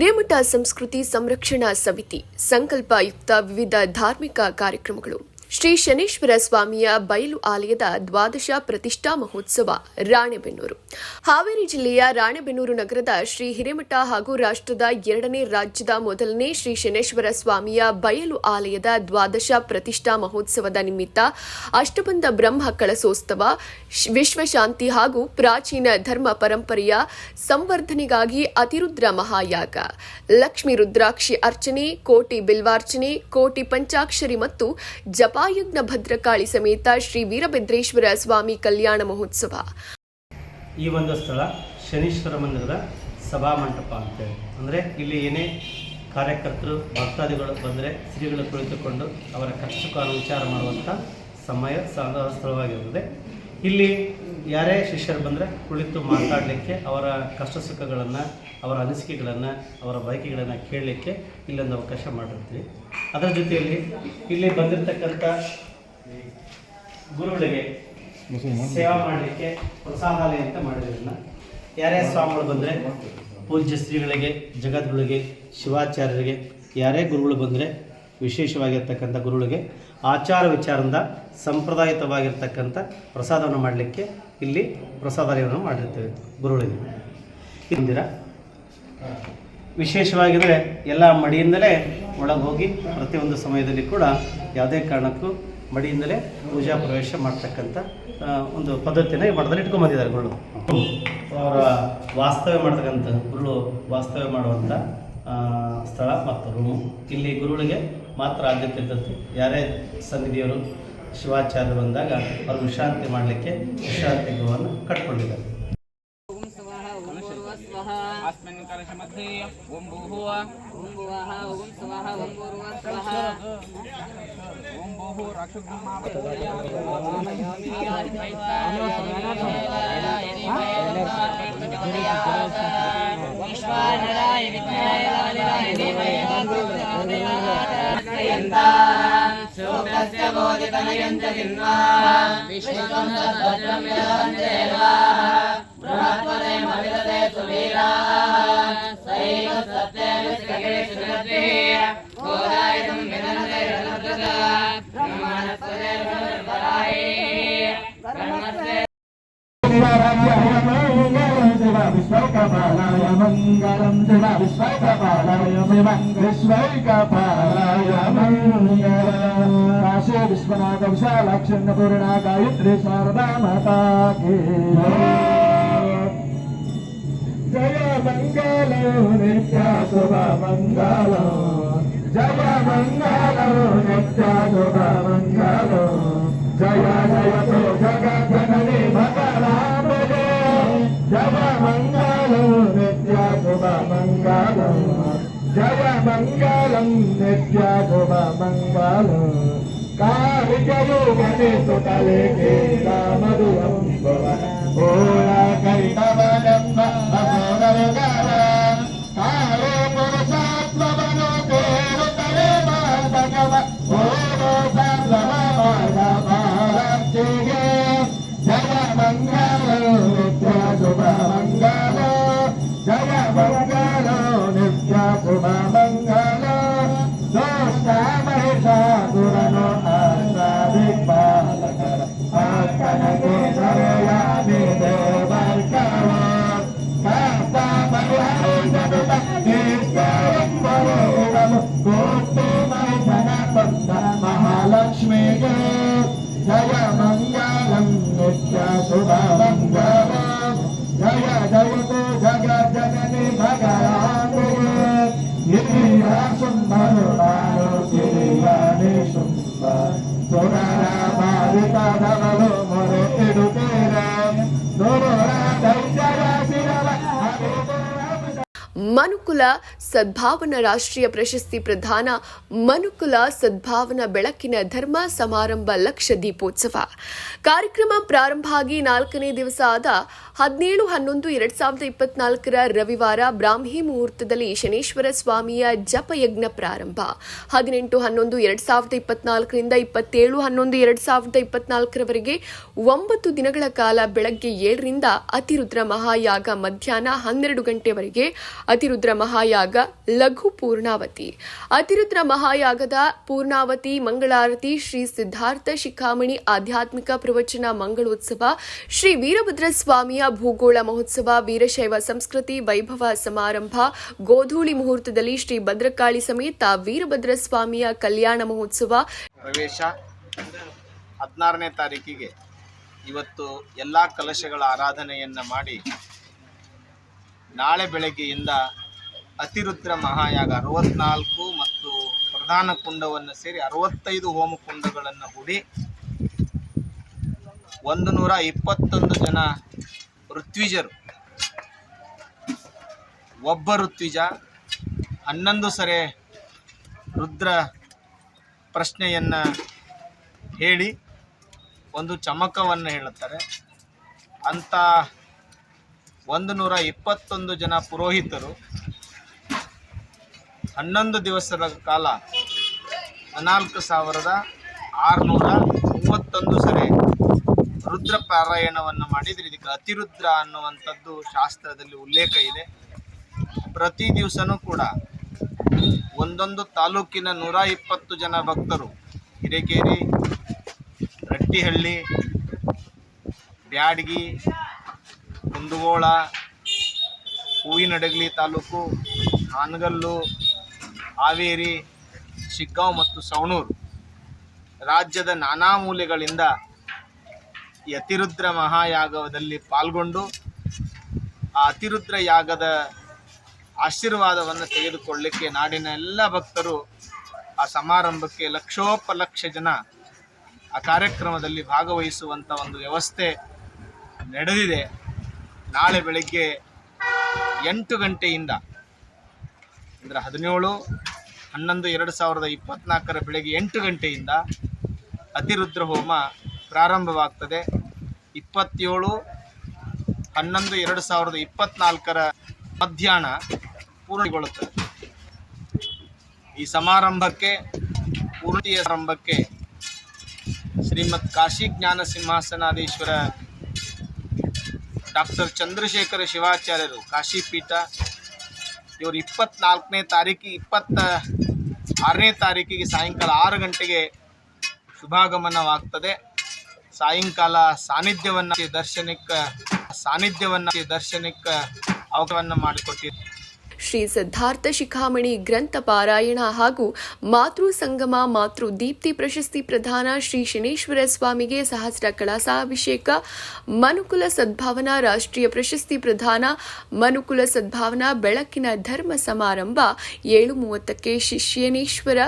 ಹಿರೇಮಠ ಸಂಸ್ಕೃತಿ ಸಂರಕ್ಷಣಾ ಸಮಿತಿ ಸಂಕಲ್ಪಯುಕ್ತ ವಿವಿಧ ಧಾರ್ಮಿಕ ಕಾರ್ಯಕ್ರಮಗಳು. ಶ್ರೀ ಶನೇಶ್ವರ ಸ್ವಾಮಿಯ ಬಯಲು ಆಲಯದ ದ್ವಾದಶ ಪ್ರತಿಷ್ಠಾ ಮಹೋತ್ಸವ, ರಾಣೆಬೆನ್ನೂರು. ಹಾವೇರಿ ಜಿಲ್ಲೆಯ ರಾಣೆಬೆನ್ನೂರು ನಗರದ ಶ್ರೀ ಹಿರೇಮಠ ಹಾಗೂ ರಾಷ್ಟ್ರದ ಎರಡನೇ ರಾಜ್ಯದ ಮೊದಲನೇ ಶ್ರೀ ಶನೇಶ್ವರ ಸ್ವಾಮಿಯ ಬಯಲು ಆಲಯದ ದ್ವಾದಶ ಪ್ರತಿಷ್ಠಾ ಮಹೋತ್ಸವದ ನಿಮಿತ್ತ ಅಷ್ಟಬಂಧ ಬ್ರಹ್ಮ ಕಳಸೋತ್ಸವ ವಿಶ್ವಶಾಂತಿ ಹಾಗೂ ಪ್ರಾಚೀನ ಧರ್ಮ ಪರಂಪರೆಯ ಸಂವರ್ಧನೆಗಾಗಿ ಅತಿರುದ್ರ ಮಹಾಯಾಗ. ಲಕ್ಷ್ಮೀ ರುದ್ರಾಕ್ಷಿ ಅರ್ಚನೆ, ಕೋಟಿ ಬಿಲ್ವಾರ್ಚನೆ, ಕೋಟಿ ಪಂಚಾಕ್ಷರಿ ಮತ್ತು ಜಪಾಯಜ್ಞ ಭದ್ರಕಾಳಿ ಸಮೇತ ಶ್ರೀ ವೀರಭದ್ರೇಶ್ವರ ಸ್ವಾಮಿ ಕಲ್ಯಾಣ ಮಹೋತ್ಸವ. ಈ ಒಂದು ಸ್ಥಳ ಶನೀಶ್ವರ ಮಂದಿರದ ಸಭಾ ಮಂಟಪ ಅಂತೇಳಿ. ಅಂದರೆ ಇಲ್ಲಿ ಏನೇ ಕಾರ್ಯಕರ್ತರು, ಭಕ್ತಾದಿಗಳು ಬಂದರೆ ಶ್ರೀಗಳು ಕುಳಿತುಕೊಂಡು ಅವರ ಕಷ್ಟಕಾಲ ವಿಚಾರ ಮಾಡುವಂಥ ಸಮಯ ಸ್ಥಳವಾಗಿರುತ್ತದೆ. ಇಲ್ಲಿ ಯಾರೇ ಶಿಷ್ಯರು ಬಂದರೆ ಕುಳಿತು ಮಾತಾಡಲಿಕ್ಕೆ ಅವರ ಕಷ್ಟ ಸುಖಗಳನ್ನು ಅವರ ಅನಿಸಿಕೆಗಳನ್ನು, ಅವರ ಬಯಕೆಗಳನ್ನು ಕೇಳಲಿಕ್ಕೆ ಇಲ್ಲೊಂದು ಅವಕಾಶ ಮಾಡಿರ್ತೀವಿ. ಅದರ ಜೊತೆಯಲ್ಲಿ ಇಲ್ಲಿ ಬಂದಿರತಕ್ಕಂಥ ಗುರುಗಳಿಗೆ ಸೇವಾ ಮಾಡಲಿಕ್ಕೆ ಪ್ರಸಾದಾಲಯ ಅಂತ ಮಾಡಿದ್ರನ್ನ ಯಾರೇ ಸ್ವಾಮಿಗಳು ಬಂದರೆ ಪೂಜ್ಯ ಶ್ರೀಗಳಿಗೆ, ಜಗದ್ಗುರುಗಳಿಗೆ, ಶಿವಾಚಾರ್ಯರಿಗೆ, ಯಾರೇ ಗುರುಗಳು ಬಂದರೆ ವಿಶೇಷವಾಗಿರ್ತಕ್ಕಂಥ ಗುರುಗಳಿಗೆ ಆಚಾರ ವಿಚಾರದಿಂದ ಸಂಪ್ರದಾಯಿತವಾಗಿರ್ತಕ್ಕಂಥ ಪ್ರಸಾದವನ್ನು ಮಾಡಲಿಕ್ಕೆ ಇಲ್ಲಿ ಪ್ರಸಾದಾಲಯವನ್ನು ಮಾಡಿರ್ತೇವೆ ಗುರುಗಳಿಗೆ ಇಂದಿರ ವಿಶೇಷವಾಗಿದ್ದರೆ ಎಲ್ಲ ಮಡಿಯಿಂದಲೇ ಒಳಗೆ ಹೋಗಿ ಪ್ರತಿಯೊಂದು ಸಮಯದಲ್ಲಿ ಕೂಡ ಯಾವುದೇ ಕಾರಣಕ್ಕೂ ಮಡಿಯಿಂದಲೇ ಪೂಜಾ ಪ್ರವೇಶ ಮಾಡ್ತಕ್ಕಂಥ ಒಂದು ಪದ್ಧತಿಯನ್ನು ಮಠದಲ್ಲಿ ಇಟ್ಕೊಂಬಂದಿದ್ದಾರೆ ಗುರುಳು. ಅವರ ವಾಸ್ತವ್ಯ ಮಾಡ್ತಕ್ಕಂಥ, ಗುರುಳು ವಾಸ್ತವ್ಯ ಮಾಡುವಂಥ ಸ್ಥಳ ಮತ್ತು ರೂಮು ಇಲ್ಲಿ ಗುರುಗಳಿಗೆ ಮಾತ್ರ ಆದ್ಯತೆ ಇರ್ತದೆ ಯಾರೇ ಸನ್ನಿಧಿಯವರು ಶಿವಾಚಾರ್ಯರು ಬಂದಾಗ ಅವರು ವಿಶ್ರಾಂತಿ ಮಾಡಲಿಕ್ಕೆ ವಿಶ್ರಾಂತಿ ಗೃಹವನ್ನು ಕಟ್ಕೊಂಡಿದ್ದಾರೆ ಓಂ ಸ್ವಹ ಓಂ ಭೂರ್ವ ಸ್ವಹ अस्मिन् कलशमध्ये ॐ भूः ಓಂ ಭುವಃ ಓಂ ಸ್ವಹ ಓಂ ಭೂರ್ವ ಸ್ವಹ ॐ भूः राक्षसब्रह्मा ವಿಶ್ವಾನರಾಯ ವಿದ್ಮಹಾಯ ಲಾಲಿರಾಯ ಧೀಮಹಿ యంతా శోకస్య బోధితనయంత జిన్వా. విశ్వం తద్వజ్రం విదవందేవా బృహత్పదేమ విదతే సువీరా. సైవ సత్యేన శ్రీకృష్ణదే గోదాయతం విదనతే రనద్రద బ్రహ్మణస్వదే బ్రహ్మరాయే బ్రహ్మస్వే విశ్వకపాలాయ మంగళం శివ. విశ్వ శివ విశ్వైకపాయ కాశీ విశ్వనాథ విశాలాక్షణ పూర్ణ గాయత్రి శారదా మాతాకి జయ మంగళం నిత్య శుభ మంగళం జయ మంగళం నిత్య శుభ మంగళం జయ జయ తో జగన్నే జయ మంగళం నిత్య శుభ మంగళం మంగళం నిత్యాభువమంగళం కారికయోగేసుతలేకే రామదువం భోళ తలే భాగవ ಮನುಕುಲ ಸದ್ಭಾವನಾ ರಾಷ್ಟ್ರೀಯ ಪ್ರಶಸ್ತಿ ಪ್ರದಾನ ಮನುಕುಲ ಸದ್ಭಾವನಾ ಬೆಳಕಿನ ಧರ್ಮ ಸಮಾರಂಭ ಲಕ್ಷ ದೀಪೋತ್ಸವ. ಕಾರ್ಯಕ್ರಮ ಪ್ರಾರಂಭ ಆಗಿ ನಾಲ್ಕನೇ ದಿವಸ ಆದ ಹದಿನೇಳು ಹನ್ನೊಂದು ಎರಡ್ ಸಾವಿರದ ಇಪ್ಪತ್ನಾಲ್ಕರ ರವಿವಾರ ಬ್ರಾಹ್ಮಿ ಮುಹೂರ್ತದಲ್ಲಿ ಶನೇಶ್ವರ ಸ್ವಾಮಿಯ ಜಪಯಜ್ಞ ಪ್ರಾರಂಭ. ಹದಿನೆಂಟು ಹನ್ನೊಂದು ಎರಡ್ ಸಾವಿರದ ಇಪ್ಪತ್ನಾಲ್ಕರಿಂದ ಇಪ್ಪತ್ತೇಳು ಹನ್ನೊಂದು ಎರಡ್ ಸಾವಿರದ ಇಪ್ಪತ್ನಾಲ್ಕರವರೆಗೆ ಒಂಬತ್ತು ದಿನಗಳ ಕಾಲ ಬೆಳಗ್ಗೆ ಏಳರಿಂದ ಅತಿರುದ್ರ ಮಹಾಯಾಗ ಮಧ್ಯಾಹ್ನ ಹನ್ನೆರಡು ಗಂಟೆವರೆಗೆ ಅತಿರುದ್ರ ಮಹಾ ಮಹಾಯಾಗ ಲಘು ಪೂರ್ಣಾವತಿ. ಅತಿರುದ್ರ ಮಹಾಯಾಗದ ಪೂರ್ಣಾವತಿ, ಮಂಗಳಾರತಿ, ಶ್ರೀ ಸಿದ್ಧಾರ್ಥ ಶಿಖಾಮಣಿ ಆಧ್ಯಾತ್ಮಿಕ ಪ್ರವಚನ ಮಂಗಳೋತ್ಸವ, ಶ್ರೀ ವೀರಭದ್ರ ಸ್ವಾಮಿಯ ಭೂಗೋಳ ಮಹೋತ್ಸವ, ವೀರಶೈವ ಸಂಸ್ಕೃತಿ ವೈಭವ ಸಮಾರಂಭ, ಗೋಧೂಳಿ ಮುಹೂರ್ತದಲ್ಲಿ ಶ್ರೀ ಭದ್ರಕಾಳಿ ಸಮೇತ ವೀರಭದ್ರ ಸ್ವಾಮಿಯ ಕಲ್ಯಾಣ ಮಹೋತ್ಸವ. ಪ್ರವೇಶ ಹದಿನಾರನೇ ತಾರೀಕಿಗೆ. ಇವತ್ತು ಎಲ್ಲ ಕಲಶಗಳ ಆರಾಧನೆಯನ್ನು ಮಾಡಿ ನಾಳೆ ಬೆಳಗ್ಗೆಯಿಂದ ಅತಿರುದ್ರ ಮಹಾಯಾಗ ಅರವತ್ನಾಲ್ಕು ಮತ್ತು ಪ್ರಧಾನ ಕುಂಡವನ್ನು ಸೇರಿ ಅರವತ್ತೈದು ಹೋಮ ಕುಂಡಗಳನ್ನು ಹೂಡಿ ಒಂದು ನೂರ ಇಪ್ಪತ್ತೊಂದು ಜನ ಋತ್ವಿಜರು. ಒಬ್ಬ ಋತ್ವಿಜ, ಹನ್ನೊಂದು ಸರೆ ರುದ್ರ ಪ್ರಶ್ನೆಯನ್ನು ಹೇಳಿ ಒಂದು ಚಮಕವನ್ನು ಹೇಳುತ್ತಾರೆ. ಅಂಥ ಒಂದು ನೂರ ಇಪ್ಪತ್ತೊಂದು ಜನ ಪುರೋಹಿತರು ಹನ್ನೊಂದು ದಿವಸದ ಕಾಲ ಹದಿನಾಲ್ಕು ಸಾವಿರದ ಆರುನೂರ ಮೂವತ್ತೊಂದು ಸರಿ ರುದ್ರ ಪಾರಾಯಣವನ್ನು ಮಾಡಿದರೆ ಇದಕ್ಕೆ ಅತಿರುದ್ರ ಅನ್ನುವಂಥದ್ದು ಶಾಸ್ತ್ರದಲ್ಲಿ ಉಲ್ಲೇಖ ಇದೆ. ಪ್ರತಿ ದಿವಸನೂ ಕೂಡ ಒಂದೊಂದು ತಾಲೂಕಿನ ನೂರ ಇಪ್ಪತ್ತು ಜನ ಭಕ್ತರು ಹಿರೇಕೇರಿ, ರಟ್ಟಿಹಳ್ಳಿ, ಬ್ಯಾಡಗಿ, ಕುಂದಗೋಳ, ಹೂವಿನಡಗ್ಲಿ ತಾಲೂಕು, ಹಾನಗಲ್ಲು ಹಾವೇರಿ, ಶಿಗ್ಗಾಂವ್ ಮತ್ತು ಸವಣೂರು ರಾಜ್ಯದ ನಾನಾ ಮೂಲೆಗಳಿಂದ ಅತಿರುದ್ರ ಮಹಾಯಾಗದಲ್ಲಿ ಪಾಲ್ಗೊಂಡು ಆ ಅತಿರುದ್ರ ಯಾಗದ ಆಶೀರ್ವಾದವನ್ನು ತೆಗೆದುಕೊಳ್ಳಲಿಕ್ಕೆ ನಾಡಿನ ಎಲ್ಲ ಭಕ್ತರು ಆ ಸಮಾರಂಭಕ್ಕೆ ಲಕ್ಷೋಪಲಕ್ಷ ಜನ ಆ ಕಾರ್ಯಕ್ರಮದಲ್ಲಿ ಭಾಗವಹಿಸುವಂಥ ಒಂದು ವ್ಯವಸ್ಥೆ ನಡೆದಿದೆ. ನಾಳೆ ಬೆಳಗ್ಗೆ ಎಂಟು ಗಂಟೆಯಿಂದ ಅಂದರೆ ಹದಿನೇಳು ಹನ್ನೊಂದು ಎರಡು ಸಾವಿರದ ಇಪ್ಪತ್ನಾಲ್ಕರ ಬೆಳಗ್ಗೆ ಎಂಟು ಗಂಟೆಯಿಂದ ಅತಿರುದ್ರ ಹೋಮ ಪ್ರಾರಂಭವಾಗ್ತದೆ. ಇಪ್ಪತ್ತೇಳು ಹನ್ನೊಂದು ಎರಡು ಸಾವಿರದ ಇಪ್ಪತ್ತ್ನಾಲ್ಕರ ಮಧ್ಯಾಹ್ನ ಪೂರ್ಣಗೊಳ್ಳುತ್ತದೆ. ಈ ಸಮಾರಂಭಕ್ಕೆ ಪೂರ್ಣಿಯ ಸಮಾರಂಭಕ್ಕೆ ಶ್ರೀಮತ್ ಕಾಶಿ ಜ್ಞಾನ ಸಿಂಹಾಸನಾಧೀಶ್ವರ ಡಾಕ್ಟರ್ ಚಂದ್ರಶೇಖರ ಶಿವಾಚಾರ್ಯರು ಕಾಶಿಪೀಠ ಇವರು ಇಪ್ಪತ್ನಾಲ್ಕನೇ ತಾರೀಕಿಗೆ ಇಪ್ಪತ್ತ ಆರನೇ ತಾರೀಕಿಗೆ ಸಾಯಂಕಾಲ ಆರು ಗಂಟೆಗೆ ಶುಭಾಗಮನವಾಗ್ತದೆ. ಸಾಯಂಕಾಲ ಸಾನ್ನಿಧ್ಯವನ್ನು ದರ್ಶನಕ್ಕೆ ಸಾನ್ನಿಧ್ಯವನ್ನು ದರ್ಶನಕ್ಕೆ ಅವಕಾಶವನ್ನು ಮಾಡಿಕೊಟ್ಟಿದ್ದಾರೆ. ಶ್ರೀ ಸಿದ್ಧಾರ್ಥ ಶಿಖಾಮಣಿ ಗ್ರಂಥ ಪಾರಾಯಣ ಹಾಗೂ ಮಾತೃ ಸಂಗಮ, ಮಾತೃ ದೀಪ್ತಿ ಪ್ರಶಸ್ತಿ ಪ್ರದಾನ ಶ್ರೀ ಶನೇಶ್ವರ ಸ್ವಾಮಿಗೆ ಸಹಸ್ರ ಕಳಸಾಭಿಷೇಕ ಮನುಕುಲ ಸದ್ಭಾವನಾ ರಾಷ್ಟ್ರೀಯ ಪ್ರಶಸ್ತಿ ಪ್ರದಾನ, ಮನುಕುಲ ಸದ್ಭಾವನಾ ಬೆಳಕಿನ ಧರ್ಮ ಸಮಾರಂಭ, ಏಳು ಮೂವತ್ತಕ್ಕೆ ಶಿಷ್ಯನೇಶ್ವರ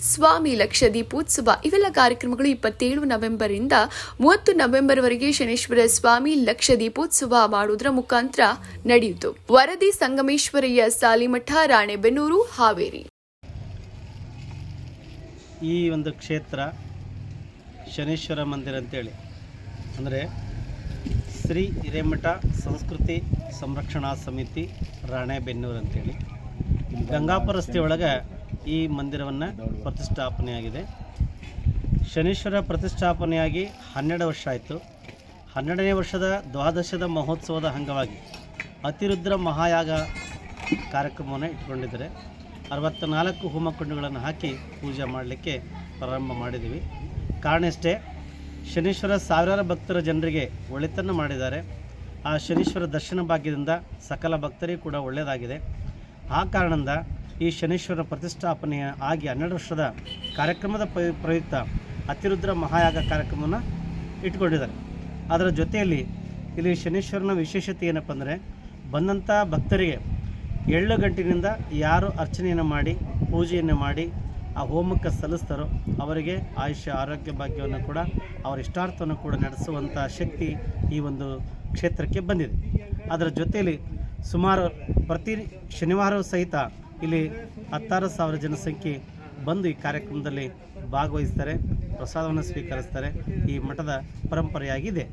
ಸ್ವಾಮಿ ಲಕ್ಷ ದೀಪೋತ್ಸವ ಇವೆಲ್ಲ ಕಾರ್ಯಕ್ರಮಗಳು ಇಪ್ಪತ್ತೇಳು ನವೆಂಬರಿಂದ ಮೂವತ್ತು ನವೆಂಬರ್ವರೆಗೆ ಶನೇಶ್ವರ ಸ್ವಾಮಿ ಲಕ್ಷ ದೀಪೋತ್ಸವ ಮಾಡುವುದರ ಮುಖಾಂತರ ನಡೆಯಿತು ವರದಿ ಸಂಗಮೇಶ್ವರಯ್ಯ, ಸಾಲಿಮಠ, ರಾಣೆಬೆನ್ನೂರು, ಹಾವೇರಿ. ಈ ಒಂದು ಕ್ಷೇತ್ರ ಶನೇಶ್ವರ ಮಂದಿರ ಅಂತೇಳಿ. ಅಂದರೆ ಶ್ರೀ ಹಿರೇಮಠ ಸಂಸ್ಕೃತಿ ಸಂರಕ್ಷಣಾ ಸಮಿತಿ ರಾಣೆಬೆನ್ನೂರು ಅಂತೇಳಿ. ಗಂಗಾಪುರ ರಸ್ತೆ ಒಳಗೆ ಈ ಮಂದಿರವನ್ನು ಪ್ರತಿಷ್ಠಾಪನೆಯಾಗಿದೆ. ಶನೀಶ್ವರ ಪ್ರತಿಷ್ಠಾಪನೆಯಾಗಿ ಹನ್ನೆರಡು ವರ್ಷ ಆಯಿತು. ಹನ್ನೆರಡನೇ ವರ್ಷದ ದ್ವಾದಶದ ಮಹೋತ್ಸವದ ಅಂಗವಾಗಿ ಅತಿರುದ್ರ ಮಹಾಯಾಗ ಕಾರ್ಯಕ್ರಮವನ್ನು ಇಟ್ಕೊಂಡಿದ್ದಾರೆ ಅರವತ್ತ ನಾಲ್ಕು ಹೋಮಕುಂಡಗಳನ್ನು ಹಾಕಿ ಪೂಜೆ ಮಾಡಲಿಕ್ಕೆ ಪ್ರಾರಂಭ ಮಾಡಿದ್ದೀವಿ. ಕಾರಣ ಇಷ್ಟೇ, ಶನೀಶ್ವರ ಸಾವಿರಾರು ಭಕ್ತರ ಜನರಿಗೆ ಒಳಿತನ್ನು ಮಾಡಿದ್ದಾರೆ. ಆ ಶನೀಶ್ವರ ದರ್ಶನ ಭಾಗ್ಯದಿಂದ ಸಕಲ ಭಕ್ತರಿಗೂ ಕೂಡ ಒಳ್ಳೆಯದಾಗಿದೆ. ಆ ಕಾರಣದಿಂದ ಈ ಶನೀಶ್ವರ ಪ್ರತಿಷ್ಠಾಪನೆಯ ಆಗಿ ಹನ್ನೆರಡು ವರ್ಷದ ಕಾರ್ಯಕ್ರಮದ ಪ್ರಯುಕ್ತ ಅತಿರುದ್ರ ಮಹಾಯಾಗ ಕಾರ್ಯಕ್ರಮವನ್ನು ಇಟ್ಕೊಂಡಿದ್ದಾರೆ ಅದರ ಜೊತೆಯಲ್ಲಿ ಇಲ್ಲಿ ಶನೀಶ್ವರನ ವಿಶೇಷತೆ ಏನಪ್ಪ ಅಂದರೆ ಬಂದಂಥ ಭಕ್ತರಿಗೆ ಏಳು ಗಂಟಿನಿಂದ ಯಾರು ಅರ್ಚನೆಯನ್ನು ಮಾಡಿ, ಪೂಜೆಯನ್ನು ಮಾಡಿ, ಆ ಹೋಮಕ್ಕೆ ಸಲ್ಲಿಸ್ತಾರೋ ಅವರಿಗೆ ಆಯುಷ್ಯ, ಆರೋಗ್ಯ ಭಾಗ್ಯವನ್ನು ಕೂಡ ಅವರ ಇಷ್ಟಾರ್ಥವನ್ನು ಕೂಡ ನಡೆಸುವಂಥ ಶಕ್ತಿ ಈ ಒಂದು ಕ್ಷೇತ್ರಕ್ಕೆ ಬಂದಿದೆ. ಅದರ ಜೊತೆಯಲ್ಲಿ ಸುಮಾರು ಪ್ರತಿ ಶನಿವಾರವೂ ಸಹಿತ ಇಲ್ಲಿ ಹತ್ತಾರು ಸಾವಿರ ಜನಸಂಖ್ಯೆ ಬಂದು ಈ ಕಾರ್ಯಕ್ರಮದಲ್ಲಿ ಭಾಗವಹಿಸ್ತಾರೆ ಪ್ರಸಾದವನ್ನು ಸ್ವೀಕರಿಸ್ತಾರೆ. ಈ ಮಠದ ಪರಂಪರೆಯಾಗಿದೆ.